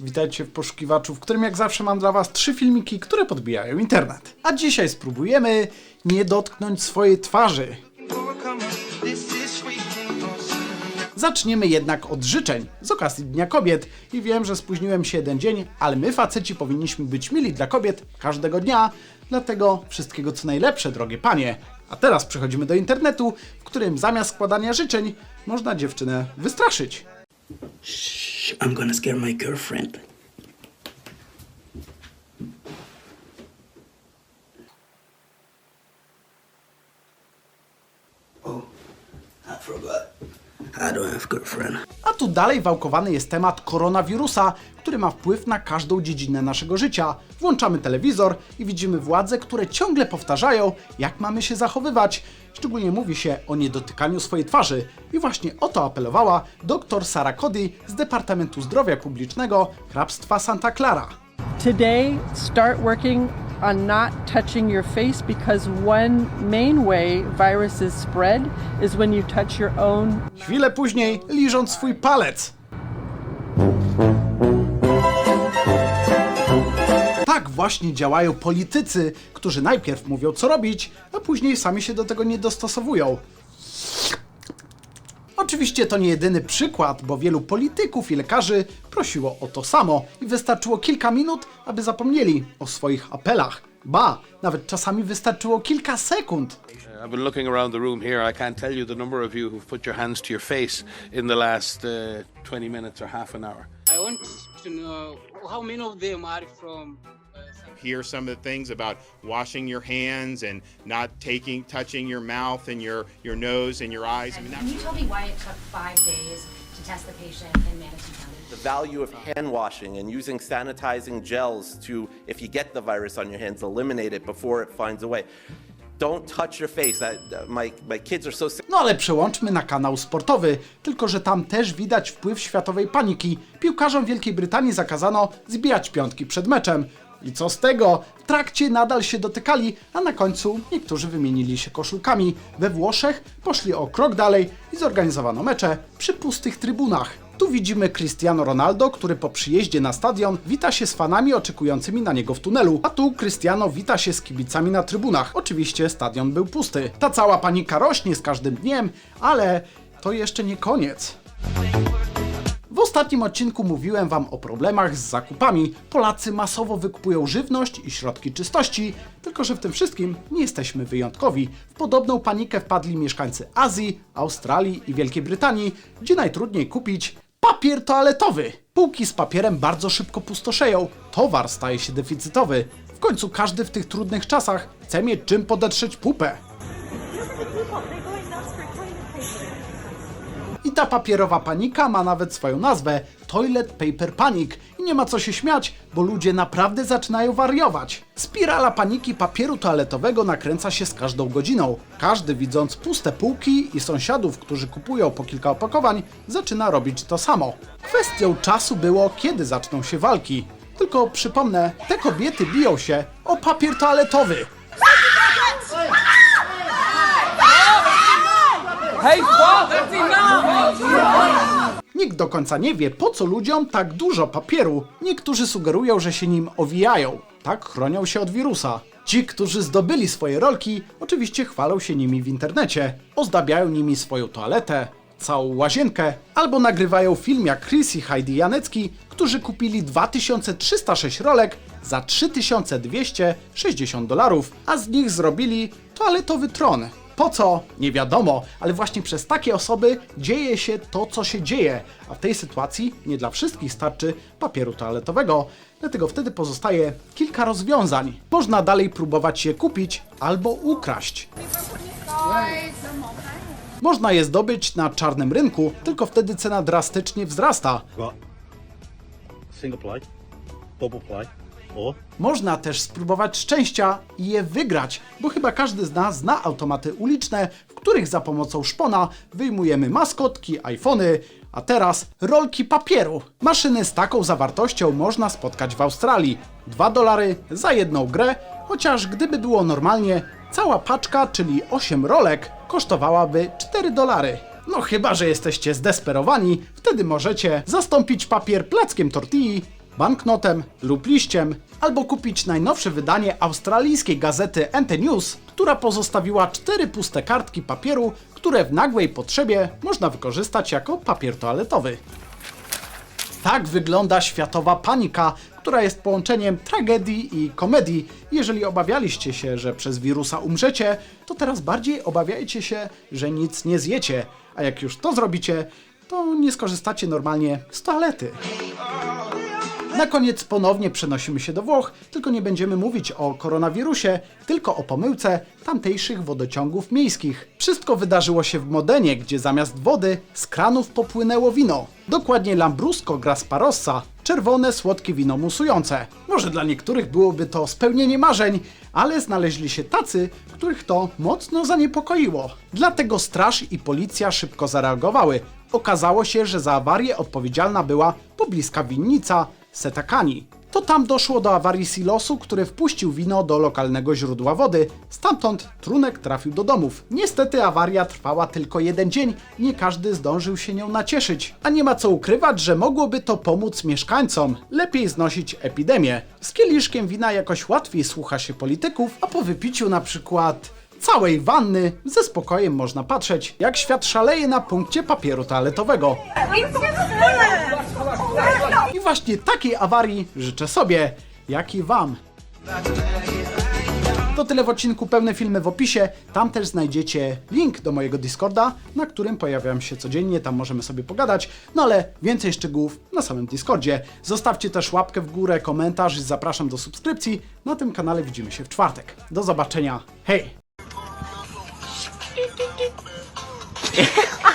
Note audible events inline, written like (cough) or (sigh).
Witajcie w poszukiwaczu, w którym jak zawsze mam dla Was trzy filmiki, które podbijają internet. A dzisiaj spróbujemy nie dotknąć swojej twarzy. Zaczniemy jednak od życzeń z okazji Dnia Kobiet i wiem, że spóźniłem się jeden dzień, ale my faceci powinniśmy być mili dla kobiet każdego dnia, dlatego wszystkiego co najlepsze, drogie panie. A teraz przechodzimy do internetu, w którym zamiast składania życzeń można dziewczynę wystraszyć. I'm gonna scare my girlfriend. Oh, I forgot. I don't have girlfriend. A tu dalej wałkowany jest temat koronawirusa, który ma wpływ na każdą dziedzinę naszego życia. Włączamy telewizor i widzimy władze, które ciągle powtarzają, jak mamy się zachowywać. Szczególnie mówi się o niedotykaniu swojej twarzy. I właśnie o to apelowała dr Sara Cody z Departamentu Zdrowia Publicznego hrabstwa Santa Clara. Today, start working on not touching your face because one main way viruses spread is when you touch your own Chwilę później liżąc swój palec. Tak właśnie działają politycy, którzy najpierw mówią co robić, a później sami się do tego nie dostosowują. Oczywiście to nie jedyny przykład, bo wielu polityków i lekarzy prosiło o to samo i wystarczyło kilka minut, aby zapomnieli o swoich apelach. Ba, nawet czasami wystarczyło kilka sekund, I've been looking around the room here. I can't tell you the number of you who've put your hands to your face in the last uh, 20 minutes or half an hour. I want to know how many of them are from hear some of the things about washing your hands and not taking touching your mouth and your your nose and your eyes. I mean, Can you tell me why it took five days to test the patient in Manatee County? the value of hand washing and using sanitizing gels to, if you get the virus on your hands, eliminate it before it finds a way. Don't touch your face. I, my, my kids are so sick. No ale przełączmy na kanał sportowy, tylko że tam też widać wpływ światowej paniki. Piłkarzom Wielkiej Brytanii zakazano zbijać piątki przed meczem. I co z tego? W trakcie nadal się dotykali, a na końcu niektórzy wymienili się koszulkami. We Włoszech poszli o krok dalej i zorganizowano mecze przy pustych trybunach. Tu widzimy Cristiano Ronaldo, który po przyjeździe na stadion wita się z fanami oczekującymi na niego w tunelu, a tu Cristiano wita się z kibicami na trybunach. Oczywiście stadion był pusty. Ta cała panika rośnie z każdym dniem, ale to jeszcze nie koniec. Ostatnim odcinku mówiłem Wam o problemach z zakupami. Polacy masowo wykupują żywność i środki czystości, tylko że w tym wszystkim nie jesteśmy wyjątkowi. W podobną panikę wpadli mieszkańcy Azji, Australii i Wielkiej Brytanii, gdzie najtrudniej kupić papier toaletowy. Półki z papierem bardzo szybko pustoszeją, towar staje się deficytowy. W końcu każdy w tych trudnych czasach chce mieć czym podetrzeć pupę. I ta papierowa panika ma nawet swoją nazwę Toilet Paper Panic. I nie ma co się śmiać, bo ludzie naprawdę zaczynają wariować. Spirala paniki papieru toaletowego nakręca się z każdą godziną. Każdy widząc puste półki i sąsiadów, którzy kupują po kilka opakowań, zaczyna robić to samo. Kwestią czasu było, kiedy zaczną się walki. Tylko przypomnę, te kobiety biją się o papier toaletowy. Nikt do końca nie wie, po co ludziom tak dużo papieru. Niektórzy sugerują, że się nim owijają. Tak chronią się od wirusa. Ci, którzy zdobyli swoje rolki, oczywiście chwalą się nimi w internecie. Ozdabiają nimi swoją toaletę, całą łazienkę, albo nagrywają film jak Chris i Heidi Janecki, którzy kupili 2306 rolek za 3260 dolarów, a z nich zrobili toaletowy tron. Po co? Nie wiadomo, ale właśnie przez takie osoby dzieje się to, co się dzieje, a w tej sytuacji nie dla wszystkich starczy papieru toaletowego, dlatego wtedy pozostaje kilka rozwiązań. Można dalej próbować je kupić albo ukraść. Można je zdobyć na czarnym rynku, tylko wtedy cena drastycznie wzrasta. single play, double play, or Można też spróbować szczęścia i je wygrać, bo chyba każdy z nas zna automaty uliczne, w których za pomocą szpona wyjmujemy maskotki, iPhony, a teraz rolki papieru. Maszyny z taką zawartością można spotkać w Australii. 2 dolary za jedną grę, chociaż gdyby było normalnie, cała paczka, czyli 8 rolek, kosztowałaby 4 dolary. No chyba, że jesteście zdesperowani, wtedy możecie zastąpić papier plackiem tortilli banknotem lub liściem, albo kupić najnowsze wydanie australijskiej gazety NT News, która pozostawiła cztery puste kartki papieru, które w nagłej potrzebie można wykorzystać jako papier toaletowy. Tak wygląda światowa panika, która jest połączeniem tragedii i komedii. Jeżeli obawialiście się, że przez wirusa umrzecie, to teraz bardziej obawiajcie się, że nic nie zjecie. A jak już to zrobicie, to nie skorzystacie normalnie z toalety. Na koniec ponownie przenosimy się do Włoch, tylko nie będziemy mówić o koronawirusie, tylko o pomyłce tamtejszych wodociągów miejskich. Wszystko wydarzyło się w Modenie, gdzie zamiast wody z kranów popłynęło wino. Dokładnie Lambrusco Grasparossa, czerwone, słodkie wino musujące. Może dla niektórych byłoby to spełnienie marzeń, ale znaleźli się tacy, których to mocno zaniepokoiło. Dlatego straż i policja szybko zareagowały. Okazało się, że za awarię odpowiedzialna była pobliska winnica, Setakani. To tam doszło do awarii silosu, który wpuścił wino do lokalnego źródła wody. Stamtąd trunek trafił do domów. Niestety awaria trwała tylko jeden dzień i nie każdy zdążył się nią nacieszyć. A nie ma co ukrywać, że mogłoby to pomóc mieszkańcom. Lepiej znosić epidemię. Z kieliszkiem wina jakoś łatwiej słucha się polityków, a po wypiciu na przykład całej wanny ze spokojem można patrzeć, jak świat szaleje na punkcie papieru toaletowego. Właśnie takiej awarii życzę sobie, jak i Wam. To tyle w odcinku, pełne filmy w opisie. Tam też znajdziecie link do mojego Discorda, na którym pojawiam się codziennie, tam możemy sobie pogadać. No ale więcej szczegółów na samym Discordzie. Zostawcie też łapkę w górę, komentarz i zapraszam do subskrypcji. Na tym kanale widzimy się w czwartek. Do zobaczenia. Hej! (laughs)